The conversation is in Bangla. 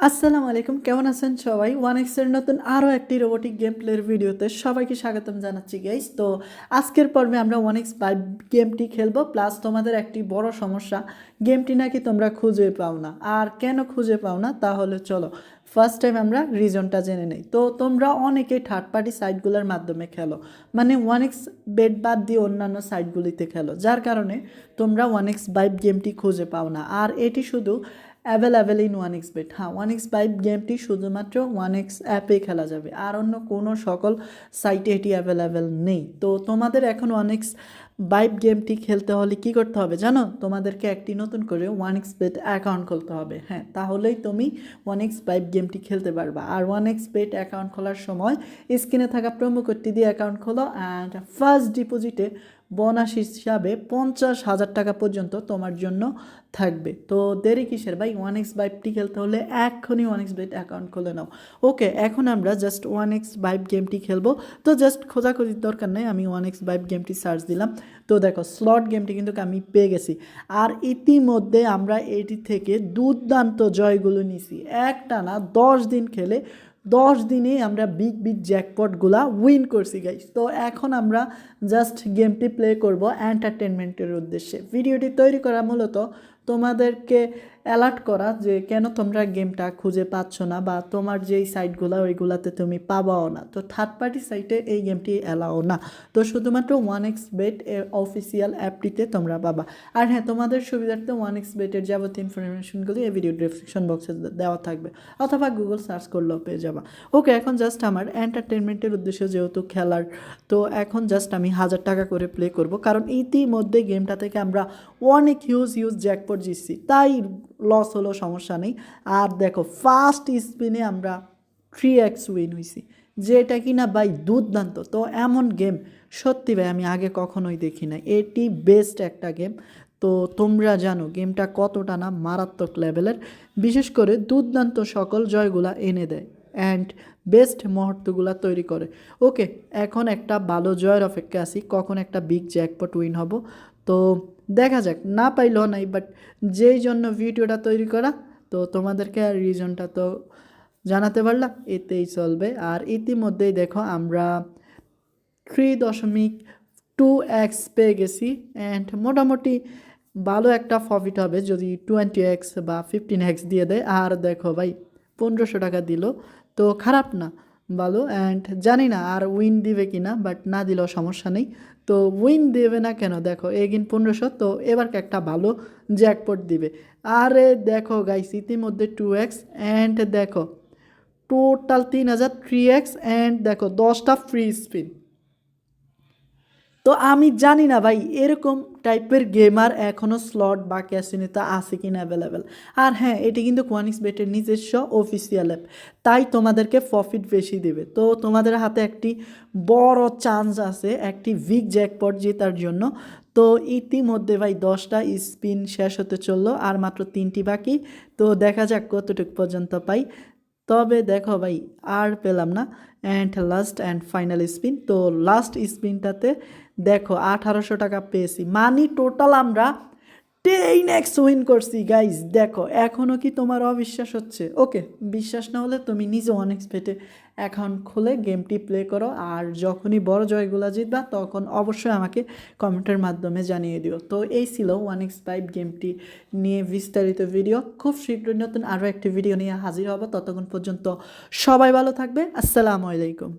আসসালামু আলাইকুম, কেমন আছেন সবাই? ওয়ান এক্সের নতুন আরও একটি রোবোটিক গেম প্লের ভিডিওতে সবাইকে স্বাগতম জানাচ্ছি গাইস তো আজকের পর্বে আমরা ওয়ান এক্স ফাইভ গেমটি খেলব প্লাস তোমাদের একটি বড় সমস্যা গেমটি নাকি তোমরা খুঁজে পাও না। আর কেন খুঁজে পাও না, তাহলে চলো ফার্স্ট টাইম আমরা রিজনটা জেনে নেই। তো তোমরা অনেকেই থার্ড পার্টি সাইটগুলোর মাধ্যমে খেলো মানে ওয়ান এক্স বেড বাদ দিয়ে অন্যান্য সাইটগুলিতে খেলো, যার কারণে তোমরা ওয়ান এক্স ফাইভ গেমটি খুঁজে পাও না। আর এটি শুধু available in one X bet হ্যাঁ ওয়ান এক্স ফাইভ গেমটি শুধুমাত্র ওয়ান এক্স অ্যাপে খেলা যাবে। আর অন্য কোনো সকল সাইটে এটি অ্যাভেলেবেল নেই। তো তোমাদের এখন ওয়ান এক্স বাইব গেমটি খেলতে হলে কি করতে হবে জানো? তোমাদেরকে একটি নতুন করে ওয়ান এক্স বেট অ্যাকাউন্ট খুলতে হবে। হ্যাঁ তাহলেই তুমি ওয়ান এক্স বাইব গেমটি খেলতে পারবা। আর ওয়ান এক্স বেট অ্যাকাউন্ট খোলার সময় স্ক্রিনে থাকা প্রোমো কোডটি দিয়ে অ্যাকাউন্ট খোলো। অ্যান্ড ফার্স্ট ডিপোজিটে বোনাস হিসাবে পঞ্চাশ হাজার টাকা পর্যন্ত তোমার জন্য থাকবে। তো দেরি কিসের ভাই? ওয়ান এক্স বাইপটি খেলতে হলে এক্ষুনি ওয়ান এক্স বাইট অ্যাকাউন্ট খুলে নাও। ওকে এখন আমরা জাস্ট ওয়ান এক্স বাইপ গেমটি খেলব। তো জাস্ট খোঁজাখুঁজির দরকার নেই, আমি ওয়ান এক্স বাইপ গেমটি সার্চ দিলাম। তো দেখো স্লট গেমটি কিন্তু আমি পেয়ে গেছি। আর ইতিমধ্যে আমরা এটি থেকে দুর্দান্ত জয়গুলো নিছি একটা না দশ দিন খেলে দশ দিনে আমরা বিগ বিগ জ্যাকপটগুলা উইন করছি গাইস তো এখন আমরা জাস্ট গেমটি প্লে করব এন্টারটেনমেন্টের উদ্দেশ্যে। ভিডিওটি তৈরি করা মূলত তোমাদেরকে অ্যালার্ট করা যে কেন তোমরা গেমটা খুঁজে পাচ্ছ না বা তোমার যেই সাইটগুলো ওইগুলাতে তুমি পাবাও না। তো থার্ড পার্টি সাইটে এই গেমটি অ্যালাও না। তো শুধুমাত্র ওয়ান এক্স বেট অফিসিয়াল অ্যাপটিতে তোমরা পাবা। আর হ্যাঁ তোমাদের সুবিধার্থে ওয়ান এক্স বেটের যাবতীয় ইনফরমেশনগুলি এই ভিডিও ডিসক্রিপশন বক্সে দেওয়া থাকবে। অথবা গুগল সার্চ করলেও পেয়ে যাবা। ওকে এখন জাস্ট আমার এন্টারটেনমেন্টের উদ্দেশ্যে যেহেতু খেলার, তো এখন জাস্ট আমি হাজার টাকা করে প্লে করব। কারণ ইতিমধ্যে গেমটা থেকে আমরা অনেক হিউজ হিউজ জ্যাকপট জিতছি তাই লস হলো, সমস্যা নেই। আর দেখো ফার্স্ট স্পিনে আমরা থ্রি এক্স উইন হয়েছি যেটা কি না ভাই দুর্দান্ত। তো এমন গেম সত্যি ভাই, আমি আগে কখনোই দেখি না এটি বেস্ট একটা গেম তো তোমরা জানো গেমটা কতটা না মারাত্মক লেভেলের বিশেষ করে দুর্দান্ত সকল জয়গুলা এনে দেয় অ্যান্ড বেস্ট মুহূর্তগুলো তৈরি করে। ওকে এখন একটা ভালো জয়ের অপেক্ষা আছি, কখন একটা বিগ জ্যাকপট উইন হব। তো দেখা যাক, না পাইলেও নাই বাট যেই জন্য ভিডিওটা তৈরি করা, তো তোমাদেরকে রিজনটা তো জানাতে পারলাম, এতেই চলবে। আর ইতিমধ্যেই দেখো আমরা থ্রি দশমিক টু এক্স পেয়ে গেছি অ্যান্ড মোটামুটি ভালো একটা প্রফিট হবে যদি টোয়েন্টি এক্স বা ফিফটিন এক্স দিয়ে দেয়। আর দেখো ভাই, পনেরোশো টাকা দিল, তো খারাপ না ভালো অ্যান্ড জানি না আর উইন দিবে কি না বাট না দিলেও সমস্যা নেই। তো উইন দেবে না কেন? দেখো এগিন পনেরোশো, তো এবার একটা ভালো জ্যাকপট দিবে। আরে দেখো গাইস ইতিমধ্যে টু এক্স অ্যান্ড দেখো টোটাল তিন হাজার থ্রি এক্স অ্যান্ড দেখো, দশটা ফ্রি স্পিন তো আমি জানি না ভাই, এরকম টাইপের গেমার এখনও স্লট বা ক্যাসিনিতে আছে কিনা অ্যাভেলেবেল আর হ্যাঁ এটি কিন্তু কোয়ানিক্স বেটের নিজস্ব অফিসিয়াল অ্যাপ তাই তোমাদেরকে প্রফিট বেশি দেবে। তো তোমাদের হাতে একটি বড় চান্স আছে, একটি ভিক জ্যাকপট জেতার জন্য। তো ইতিমধ্যে ভাই, দশটা স্পিন শেষ হতে চলল, আর মাত্র তিনটি বাকি। তো দেখা যাক কতটুকু পর্যন্ত পাই। তবে দেখো ভাই, আর পেলাম না। And last and final spin তো লাস্ট স্পিনটাতে দেখো আঠারোশো টাকা পেয়েছি। মানি টোটাল আমরা টেন এক্স উইন করছি গাইজ দেখো এখনও কি তোমার অবিশ্বাস হচ্ছে? ওকে বিশ্বাস না হলে তুমি নিজে অনেক পেটে অ্যাকাউন্ট খুলে গেমটি প্লে করো, আর যখনই বড় জয়গুলো জিতবা, তখন অবশ্যই আমাকে কমেন্টের মাধ্যমে জানিয়ে দিও। তো এই ছিল ওয়ান এক্স ফাইভ গেমটি নিয়ে বিস্তারিত ভিডিও খুব শীঘ্রই নতুন আরও একটি ভিডিও নিয়ে হাজির হব। ততক্ষণ পর্যন্ত সবাই ভালো থাকবে। আসসালামু আলাইকুম।